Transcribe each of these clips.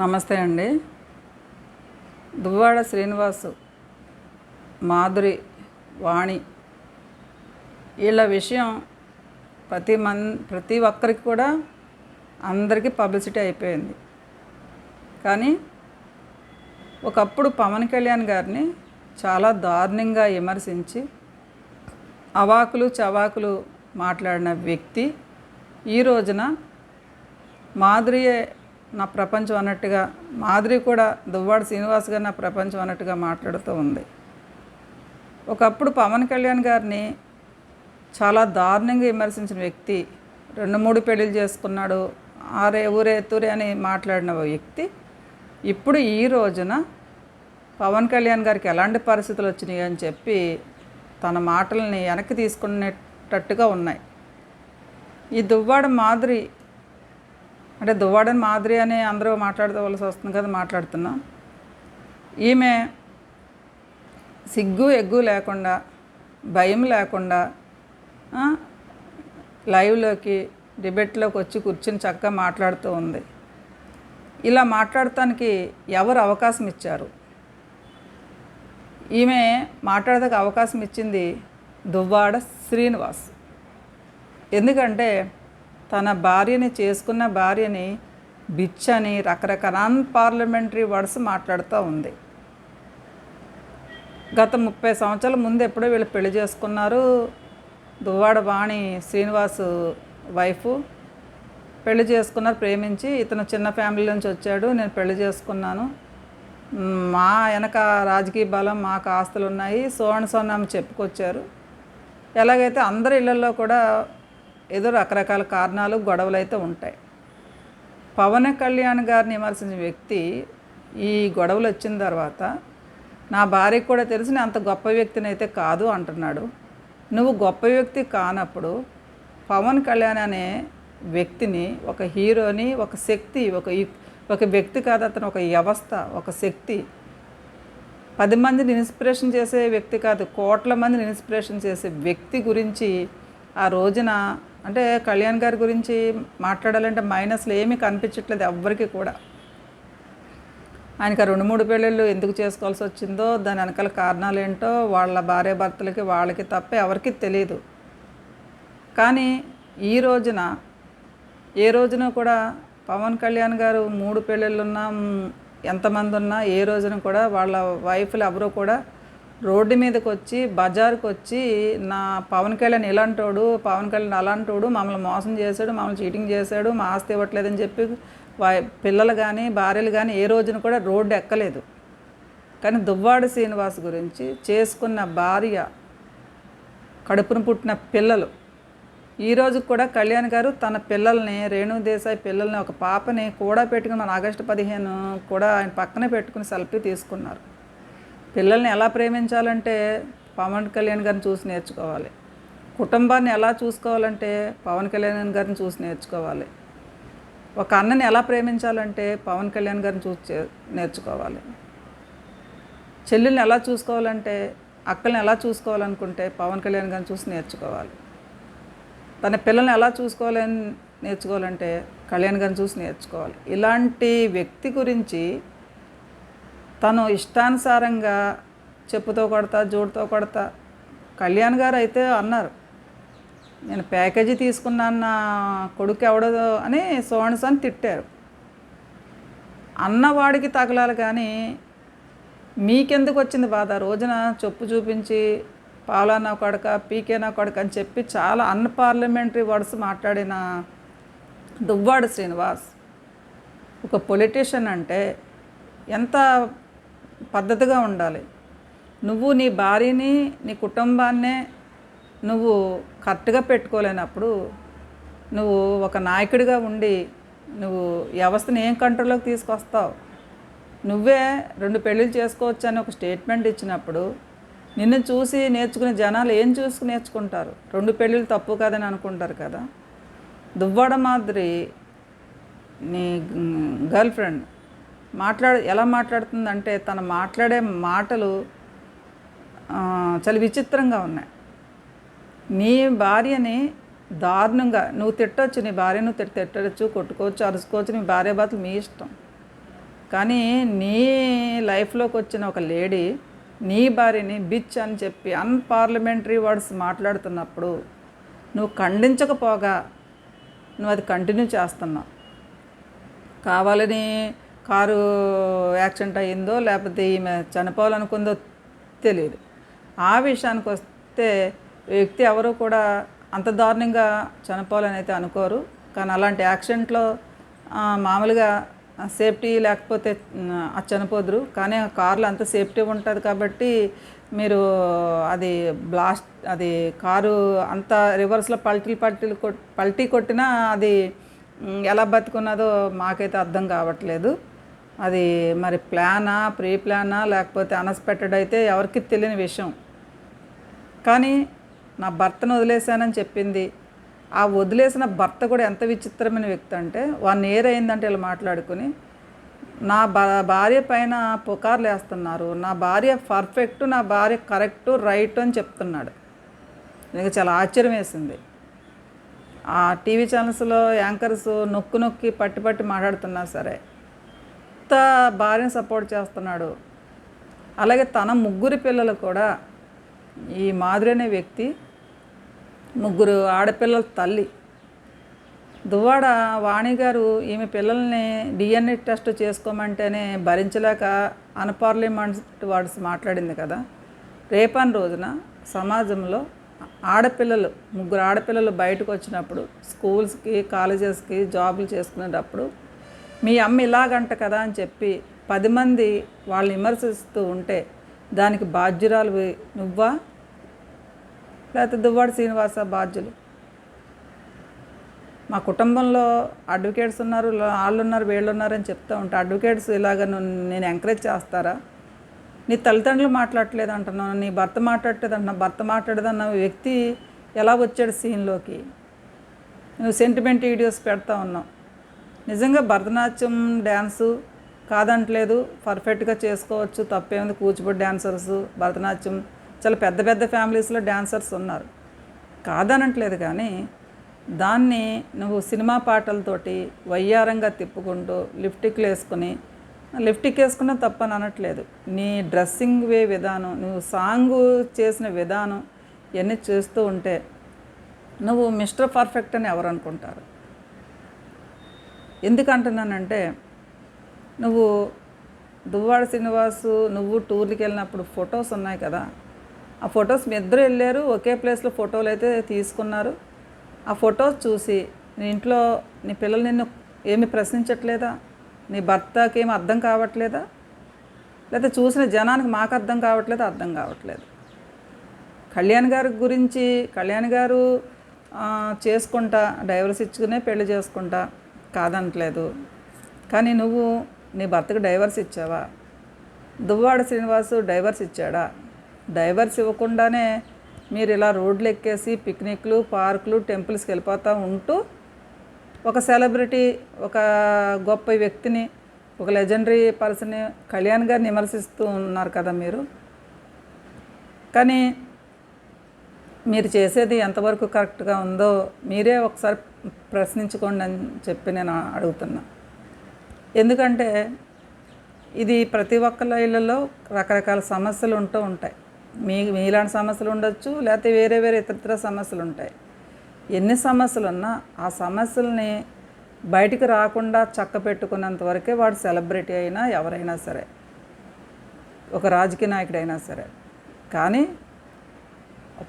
నమస్తే అండి. దువ్వాడ శ్రీనివాసు మాధురి వాణి. వీళ్ళ విషయం ప్రతి మన్ ప్రతి ఒక్కరికి కూడా అందరికీ పబ్లిసిటీ అయిపోయింది. కానీ ఒకప్పుడు పవన్ కళ్యాణ్ గారిని చాలా దారుణంగా విమర్శించి అవాకులు చవాకులు మాట్లాడిన వ్యక్తి ఈ రోజున మాధురియే నా ప్రపంచం అన్నట్టుగా మాధురి కూడా దువ్వాడ శ్రీనివాస్ గారు నా ప్రపంచం అన్నట్టుగా మాట్లాడుతూ ఉంది. ఒకప్పుడు పవన్ కళ్యాణ్ గారిని చాలా దారుణంగా విమర్శించిన వ్యక్తి రెండు మూడు పెళ్ళిళ్ళు చేసుకున్నాడు ఆరే ఊరే తూరే అని మాట్లాడిన వ్యక్తి ఇప్పుడు ఈ రోజున పవన్ కళ్యాణ్ గారికి ఎలాంటి పరిస్థితులు వచ్చినాయి అని చెప్పి తన మాటల్ని వెనక్కి తీసుకునేటట్టుగా ఉన్నాయి. ఈ దువ్వాడ మాదిరి అంటే దువ్వాడని మాదిరి అని అందరూ మాట్లాడుకోవాల్సి వస్తుంది కదా మాట్లాడుతున్నాం. ఈమె సిగ్గు ఎగ్గు లేకుండా భయం లేకుండా లైవ్లోకి డిబేట్లోకి వచ్చి కూర్చుని చక్కగా మాట్లాడుతూ ఉంది. ఇలా మాట్లాడటానికి ఎవరు అవకాశం ఇచ్చారు? ఈమె మాట్లాడదానికి అవకాశం ఇచ్చింది దువ్వాడ శ్రీనివాస్. ఎందుకంటే తన భార్యని చేసుకున్న భార్యని బిచ్ అని రకరకాల పార్లమెంటరీ వర్డ్స్ మాట్లాడుతూ ఉంది. గత ముప్పై సంవత్సరాల ముందు ఎప్పుడో వీళ్ళు పెళ్ళి చేసుకున్నారు. దువ్వాడ వాణి శ్రీనివాస్ వైఫ్ పెళ్ళి చేసుకున్నారు ప్రేమించి. ఇతను చిన్న ఫ్యామిలీ నుంచి వచ్చాడు నేను పెళ్ళి చేసుకున్నాను. మా వెనక రాజకీయ బలం మాకు ఆస్తులు ఉన్నాయి సోణ సోనామ చెప్పుకొచ్చారు. ఎలాగైతే అందరి ఇళ్ళలో కూడా ఏదో రకరకాల కారణాలు గొడవలు అయితే ఉంటాయి. పవన్ కళ్యాణ్ గారిని విమర్శించిన వ్యక్తి ఈ గొడవలు వచ్చిన తర్వాత నా భార్యకు కూడా తెలిసి నేను అంత గొప్ప వ్యక్తిని అయితే కాదు అంటున్నాడు. నువ్వు గొప్ప వ్యక్తి కానప్పుడు పవన్ కళ్యాణ్ అనే వ్యక్తిని ఒక హీరోని ఒక శక్తి ఒక ఒక వ్యక్తి కాదు అతను ఒక వ్యవస్థ ఒక శక్తి పది మందిని ఇన్స్పిరేషన్ చేసే వ్యక్తి కాదు కోట్ల మందిని ఇన్స్పిరేషన్ చేసే వ్యక్తి గురించి ఆ రోజున అంటే కళ్యాణ్ గారి గురించి మాట్లాడాలంటే మైనస్లు ఏమీ కనిపించట్లేదు ఎవ్వరికి కూడా. ఆయనకి రెండు మూడు పెళ్ళిళ్ళు ఎందుకు చేసుకోవాల్సి వచ్చిందో దాని వెనకాల కారణాలు ఏంటో వాళ్ళ భార్య భర్తలకి వాళ్ళకి తప్ప ఎవరికి తెలియదు కానీ ఈ రోజున ఏ రోజున కూడా పవన్ కళ్యాణ్ గారు మూడు పెళ్ళిళ్ళున్నా ఎంతమంది ఉన్నా ఏ రోజున కూడా వాళ్ళ వైఫ్లు ఎవరు కూడా రోడ్డు మీదకి వచ్చి బజార్కి వచ్చి నా పవన్ కళ్యాణ్ ఇలాంటోడు పవన్ కళ్యాణ్ అలాంటోడు మమ్మల్ని మోసం చేశాడు మమ్మల్ని చీటింగ్ చేశాడు మా ఆస్తి ఇవ్వట్లేదని చెప్పి పిల్లలు కానీ భార్యలు కానీ ఏ రోజున కూడా రోడ్డు ఎక్కలేదు. కానీ దువ్వాడ శ్రీనివాస్ గురించి చేసుకున్న భార్య కడుపును పుట్టిన పిల్లలు ఈ కూడా కళ్యాణ్ గారు తన పిల్లల్ని రేణు దేశాయ్ పిల్లల్ని ఒక పాపని కూడా పెట్టుకుని మన ఆగస్టు పదిహేను కూడా ఆయన పక్కనే పెట్టుకుని సెల్ఫీ తీసుకున్నారు. పిల్లల్ని ఎలా ప్రేమించాలంటే పవన్ కళ్యాణ్ గారిని చూసి నేర్చుకోవాలి. కుటుంబాన్ని ఎలా చూసుకోవాలంటే పవన్ కళ్యాణ్ గారిని చూసి నేర్చుకోవాలి. ఒక అన్నని ఎలా ప్రేమించాలంటే పవన్ కళ్యాణ్ గారిని చూసి నేర్చుకోవాలి. చెల్లెల్ని ఎలా చూసుకోవాలంటే అక్కల్ని ఎలా చూసుకోవాలనుకుంటే పవన్ కళ్యాణ్ గారిని చూసి నేర్చుకోవాలి. తన పిల్లల్ని ఎలా చూసుకోవాలని నేర్చుకోవాలంటే కళ్యాణ్ గారిని చూసి నేర్చుకోవాలి. ఇలాంటి వ్యక్తి గురించి తను ఇష్టానుసారంగా చెప్పుతో కొడతా జోడుతో కొడతా. కళ్యాణ్ గారు అయితే అన్నారు నేను ప్యాకేజీ తీసుకున్నాను నా కొడుకు ఎవడదు అని సోణస్ అని తిట్టారు. అన్నవాడికి తగలాలి కానీ మీకెందుకు వచ్చింది బాధ? రోజున చెప్పు చూపించి పాలానా కొడక పీకేనా కొడక అని చెప్పి చాలా అన్పార్లమెంటరీ వర్డ్స్ మాట్లాడిన దువ్వాడు శ్రీనివాస్. ఒక పొలిటీషియన్ అంటే ఎంత పద్ధతిగా ఉండాలి. నువ్వు నీ భార్యని నీ కుటుంబాన్నే నువ్వు కరెక్ట్గా పెట్టుకోలేనప్పుడు నువ్వు ఒక నాయకుడిగా ఉండి నువ్వు వ్యవస్థను ఏం కంట్రోల్లోకి తీసుకొస్తావు? నువ్వే రెండు పెళ్ళిళ్ళు చేసుకోవచ్చు అని ఒక స్టేట్మెంట్ ఇచ్చినప్పుడు నిన్ను చూసి నేర్చుకునే జనాలు ఏం చూసి నేర్చుకుంటారు? రెండు పెళ్ళిళ్ళు తప్పు కాదని అనుకుంటారు కదా. దువ్వాడ మాదిరి నీ గర్ల్ ఫ్రెండ్ మాట్లాడ ఎలా మాట్లాడుతుందంటే తను మాట్లాడే మాటలు చాలా విచిత్రంగా ఉన్నాయి. నీ భార్యని దారుణంగా నువ్వు తిట్టవచ్చు నీ భార్య నువ్వు తిట్టి తిట్టచ్చు కొట్టుకోవచ్చు అరుచుకోవచ్చు నీ భార్య భర్తలు మీ ఇష్టం. కానీ నీ లైఫ్లోకి వచ్చిన ఒక లేడీ నీ భార్యని బిచ్ అని చెప్పి అన్పార్లమెంటరీ వర్డ్స్ మాట్లాడుతున్నప్పుడు నువ్వు ఖండించకపోగా నువ్వు అది కంటిన్యూ చేస్తున్నావు. కావాలని కారు యాక్సిడెంట్ అయ్యిందో లేకపోతే ఈమె చనిపోవాలనుకుందో తెలియదు ఆ విషయానికి వస్తే వ్యక్తి ఎవరు కూడా అంత దారుణంగా చనిపోవాలని అయితే అనుకోరు. కానీ అలాంటి యాక్సిడెంట్లో మామూలుగా సేఫ్టీ లేకపోతే అది చనిపోదురు. కానీ ఆ కార్లో అంత సేఫ్టీ ఉంటుంది కాబట్టి మీరు అది బ్లాస్ట్ అది కారు అంత రివర్స్లో పల్టీ పల్టీ కొట్ పల్టీ కొట్టినా అది ఎలా బతుకున్నదో మాకైతే అర్థం కావట్లేదు. అది మరి ప్లానా ప్రీ ప్లానా లేకపోతే అనస్పెక్టెడ్ అయితే ఎవరికి తెలియని విషయం. కానీ నా భర్తను వదిలేశానని చెప్పింది. ఆ వదిలేసిన భర్త కూడా ఎంత విచిత్రమైన వ్యక్తి అంటే వన్ ఇయర్ అయిందంటే ఇలా మాట్లాడుకుని నా భార్య పైన పుకార్లు వేస్తున్నారు. నా భార్య పర్ఫెక్ట్ నా భార్య కరెక్ట్ రైట్ అని చెప్తున్నాడు. నాకు చాలా ఆశ్చర్యం వేసింది. ఆ టీవీ ఛానల్స్లో యాంకర్స్ నొక్కు నొక్కి పట్టి పట్టి మాట్లాడుతున్నా సరే భర్త భార్యను సపోర్ట్ చేస్తున్నాడు. అలాగే తన ముగ్గురు పిల్లలు కూడా ఈ మాధురి అనే వ్యక్తి ముగ్గురు ఆడపిల్లల తల్లి. దువ్వాడ వాణి గారు ఈమె పిల్లల్ని డిఎన్ఏ టెస్ట్ చేసుకోమంటేనే భరించలేక అన్పార్లమెంట్ వాడ్స్ మాట్లాడింది కదా. రేపని రోజున సమాజంలో ఆడపిల్లలు ముగ్గురు ఆడపిల్లలు బయటకు వచ్చినప్పుడు స్కూల్స్కి కాలేజెస్కి జాబులు చేసుకునేటప్పుడు మీ అమ్మ ఇలాగంట కదా అని చెప్పి పది మంది వాళ్ళని విమర్శిస్తూ ఉంటే దానికి బాధ్యురాలు నువ్వా? లేకపోతే దువ్వాడు శ్రీనివాస బాధ్యులు? మా కుటుంబంలో అడ్వకేట్స్ ఉన్నారు వాళ్ళు ఉన్నారు వీళ్ళు ఉన్నారు అని చెప్తా అడ్వకేట్స్ ఇలాగ నువ్వు నేను ఎంకరేజ్ చేస్తారా? నీ తల్లిదండ్రులు మాట్లాడట్లేదు అంటున్నాను నీ భర్త మాట్లాడలేదు అంటున్నావు భర్త మాట్లాడదన్న వ్యక్తి ఎలా వచ్చాడు సీన్లోకి? నువ్వు సెంటిమెంట్ వీడియోస్ పెడతా ఉన్నావు. నిజంగా భరతనాట్యం డ్యాన్సు కాదంటలేదు. పర్ఫెక్ట్గా చేసుకోవచ్చు. తప్పేముంది కూచిపూడి డ్యాన్సర్స్ భరతనాట్యం. చాలా పెద్ద పెద్ద ఫ్యామిలీస్లో డ్యాన్సర్స్ ఉన్నారు. కాదనట్లేదు కానీ దాన్ని నువ్వు సినిమా పాటలతోటి వయ్యారంగా తిప్పుకుంటూ లిప్టిక్లు వేసుకుని లిప్టిక్ వేసుకున్నా తప్పని అనట్లేదు. నీ డ్రెస్సింగ్ వే విధానం నువ్వు సాంగ్ చేసిన విధానం ఇవన్నీ చేస్తూ ఉంటే నువ్వు మిస్టర్ పర్ఫెక్ట్ అని ఎవరు అనుకుంటారు? ఎందుకంటున్నానంటే నువ్వు దువ్వాడ శ్రీనివాసు నువ్వు టూర్కి వెళ్ళినప్పుడు ఫొటోస్ ఉన్నాయి కదా. ఆ ఫొటోస్ మీ ఇద్దరు వెళ్ళారు ఒకే ప్లేస్లో ఫోటోలు అయితే తీసుకున్నారు. ఆ ఫొటోస్ చూసి నీ ఇంట్లో నీ పిల్లలు నిన్ను ఏమి ప్రశ్నించట్లేదా? నీ భర్తకి ఏమి అర్థం కావట్లేదా? లేకపోతే చూసిన జనానికి మాకు అర్థం కావట్లేదు? అర్థం కావట్లేదు. కళ్యాణ్ గారి గురించి కళ్యాణ్ గారు చేసుకుంటా డైవర్స్ ఇచ్చుకునే పెళ్ళి చేసుకుంటా. కాదనట్లేదు. కానీ నువ్వు నీ భర్తకు డైవర్స్ ఇచ్చావా? దువ్వాడ శ్రీనివాసు డైవర్స్ ఇచ్చాడా? డైవర్స్ ఇవ్వకుండానే మీరు ఇలా రోడ్లు ఎక్కేసి పిక్నిక్లు పార్కులు టెంపుల్స్కి వెళ్ళిపోతూ ఉంటూ ఒక సెలబ్రిటీ ఒక గొప్ప వ్యక్తిని ఒక లెజెండరీ పర్సన్ కళ్యాణ్ గారిని విమర్శిస్తూ ఉన్నారు కదా మీరు. కానీ మీరు చేసేది ఎంతవరకు కరెక్ట్గా ఉందో మీరే ఒకసారి ప్రశ్నించుకోండి అని చెప్పి నేను అడుగుతున్నా. ఎందుకంటే ఇది ప్రతి ఒక్కళ్ళ ఇళ్ళలో రకరకాల సమస్యలు ఉంటూ ఉంటాయి. మీ మీలాంటి సమస్యలు ఉండొచ్చు లేకపోతే వేరే వేరే ఇతరత్ర సమస్యలు ఉంటాయి. ఎన్ని సమస్యలు ఉన్నా ఆ సమస్యల్ని బయటికి రాకుండా చక్క పెట్టుకున్నంత వరకే వాడు సెలబ్రిటీ అయినా ఎవరైనా సరే ఒక రాజకీయ నాయకుడైనా సరే. కానీ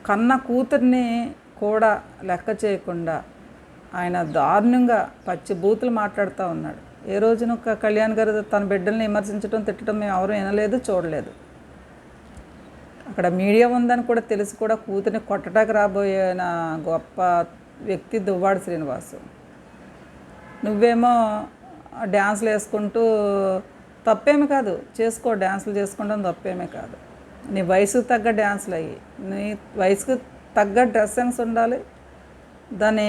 కన్న కూతుర్ని కూడా లెక్క చేయకుండా ఆయన దారుణంగా పచ్చి బూతులు మాట్లాడుతూ ఉన్నాడు. ఏ రోజున ఒక కళ్యాణ్ గారు తన బిడ్డల్ని విమర్శించడం తిట్టడం మేము ఎవరు వినలేదు చూడలేదు. అక్కడ మీడియా ఉందని కూడా తెలిసి కూడా కూతుర్ని కొట్టడానికి రాబోయేన గొప్ప వ్యక్తి దువ్వాడు శ్రీనివాసు. నువ్వేమో డ్యాన్స్లు వేసుకుంటూ తప్పేమి కాదు చేసుకో డ్యాన్సులు చేసుకోవడం తప్పేమీ కాదు. నీ వయసుకు తగ్గ డ్యాన్సులు అయ్యి నీ వయసుకు తగ్గ డ్రెస్ సెన్స్ ఉండాలి. దాని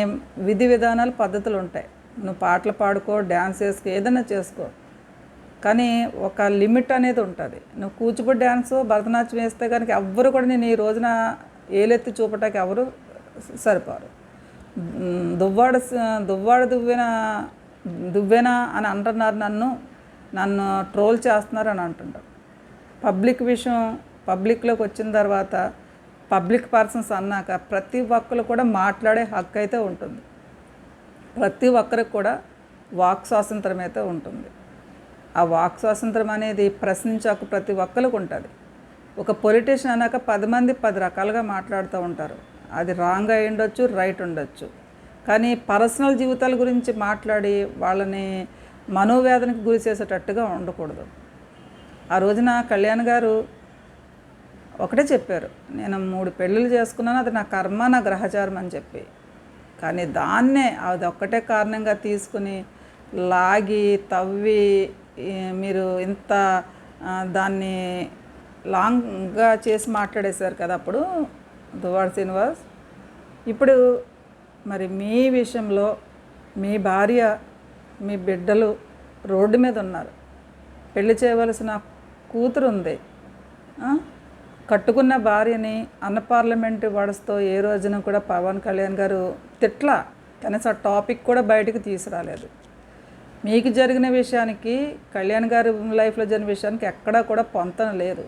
విధి విధానాలు పద్ధతులు ఉంటాయి. నువ్వు పాటలు పాడుకో డ్యాన్స్ చేసుకో ఏదైనా చేసుకో. కానీ ఒక లిమిట్ అనేది ఉంటుంది. నువ్వు కూచిపూడి డ్యాన్స్ భరతనాట్యం వేస్తే కనుక ఎవ్వరు కూడా నేను ఈ రోజున ఏలెత్తి చూపటానికి ఎవరు సరిపోరు. దువ్వాడ దువ్వాడ దువ్వెన దువ్వెన అని అంటున్నారు నన్ను. నన్ను ట్రోల్ చేస్తున్నారు అని అంటుంటారు. పబ్లిక్ విషయం పబ్లిక్లోకి వచ్చిన తర్వాత పబ్లిక్ పర్సన్స్ అన్నాక ప్రతి ఒక్కరు కూడా మాట్లాడే హక్కు అయితే ఉంటుంది. ప్రతి ఒక్కరికి కూడా వాక్ స్వాతంత్రం అయితే ఉంటుంది. ఆ వాక్ స్వాతంత్రం అనేది ప్రశ్నించక ప్రతి ఒక్కరికి ఉంటుంది. ఒక పొలిటీషియన్ అన్నాక పది మంది పది రకాలుగా మాట్లాడుతూ ఉంటారు. అది రాంగ్ అయి ఉండొచ్చు రైట్ ఉండొచ్చు. కానీ పర్సనల్ జీవితాల గురించి మాట్లాడి వాళ్ళని మనోవేదనకు గురి చేసేటట్టుగా ఉండకూడదు. ఆ రోజున కళ్యాణ్ గారు ఒకటే చెప్పారు. నేను మూడు పెళ్ళిళ్ళు చేసుకున్నాను అది నా కర్మ నా గ్రహచారం అని చెప్పి. కానీ దాన్నే అది ఒక్కటే కారణంగా తీసుకుని లాగి తవ్వి మీరు ఇంత దాన్ని లాంగ్గా చేసి మాట్లాడేశారు కదా అప్పుడు దువాడ్ శ్రీనివాస్. ఇప్పుడు మరి మీ విషయంలో మీ భార్య మీ బిడ్డలు రోడ్డు మీద ఉన్నారు. పెళ్ళి చేయవలసిన కూతురు ఉంది కట్టుకున్న భార్యని అన్పార్లమెంట్ వడస్తో ఏ రోజున కూడా పవన్ కళ్యాణ్ గారు తిట్ల. కనీసం ఆ టాపిక్ కూడా బయటకు తీసుకురాలేదు. మీకు జరిగిన విషయానికి కళ్యాణ్ గారి లైఫ్లో జరిగిన విషయానికి ఎక్కడా కూడా పొంతన లేదు.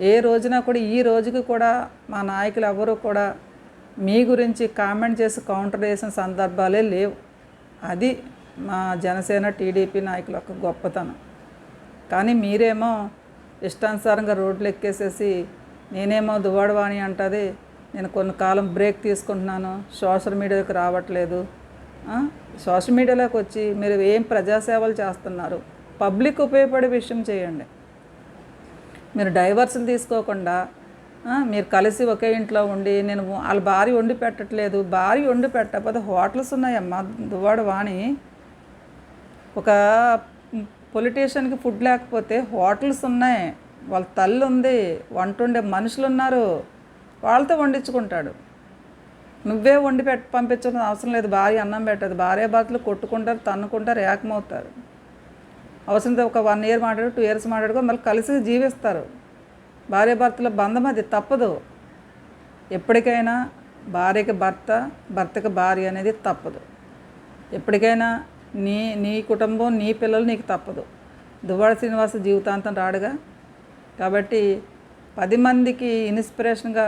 ఏ రోజున కూడా ఈ రోజుకి కూడా మా నాయకులు ఎవరు కూడా మీ గురించి కామెంట్ చేసి కౌంటర్ చేసిన సందర్భాలే లేవు. అది మా జనసేన టీడీపీ నాయకుల యొక్క గొప్పతనం. కానీ మీరేమో ఇష్టానుసారంగా రోడ్లు ఎక్కేసేసి నేనేమో దువాడవాణి అంటది నేను కొన్ని కాలం బ్రేక్ తీసుకుంటున్నాను సోషల్ మీడియాకి రావట్లేదు. సోషల్ మీడియాలోకి వచ్చి మీరు ఏం ప్రజాసేవలు చేస్తున్నారు? పబ్లిక్ ఉపయోగపడే విషయం చేయండి. మీరు డైవర్సులు తీసుకోకుండా మీరు కలిసి ఒకే ఇంట్లో ఉండి నేను వాళ్ళ భార్య వండి పెట్టట్లేదు భార్య వండి పెట్టకపోతే హోటల్స్ ఉన్నాయమ్మా దువ్వాడ వాణి ఒక పొలిటీషియన్కి ఫుడ్ లేకపోతే హోటల్స్ ఉన్నాయి. వాళ్ళ తల్లి ఉంది. వంట వండే మనుషులు ఉన్నారు. వాళ్ళతో వండించుకుంటాడు. నువ్వే వండి పెట్టి పంపించడం అవసరం లేదు. భార్య అన్నం పెట్టదు. భార్య భర్తలు కొట్టుకుంటారు తన్నుకుంటారు ఏకమవుతారు. అవసరంతో ఒక వన్ ఇయర్ మాట్లాడు టూ ఇయర్స్ మాట్లాడుకో మళ్ళీ కలిసి జీవిస్తారు. భార్య భర్తల బంధం అది తప్పదు. ఎప్పటికైనా భార్యకి భర్త భర్తకి భార్య అనేది తప్పదు. ఎప్పటికైనా నీ నీ కుటుంబం నీ పిల్లలు నీకు తప్పదు. దువ్వాడ శ్రీనివాస జీవితాంతం రాడుగా. కాబట్టి పది మందికి ఇన్స్పిరేషన్గా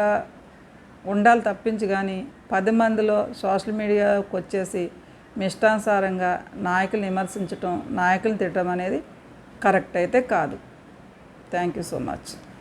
ఉండాలి తప్పించి కానీ పది మందిలో సోషల్ మీడియాకి వచ్చేసి మీ ఇష్టానుసారంగా విమర్శించటం నాయకులను తిట్టడం అనేది కరెక్ట్ అయితే కాదు. Thank you so much.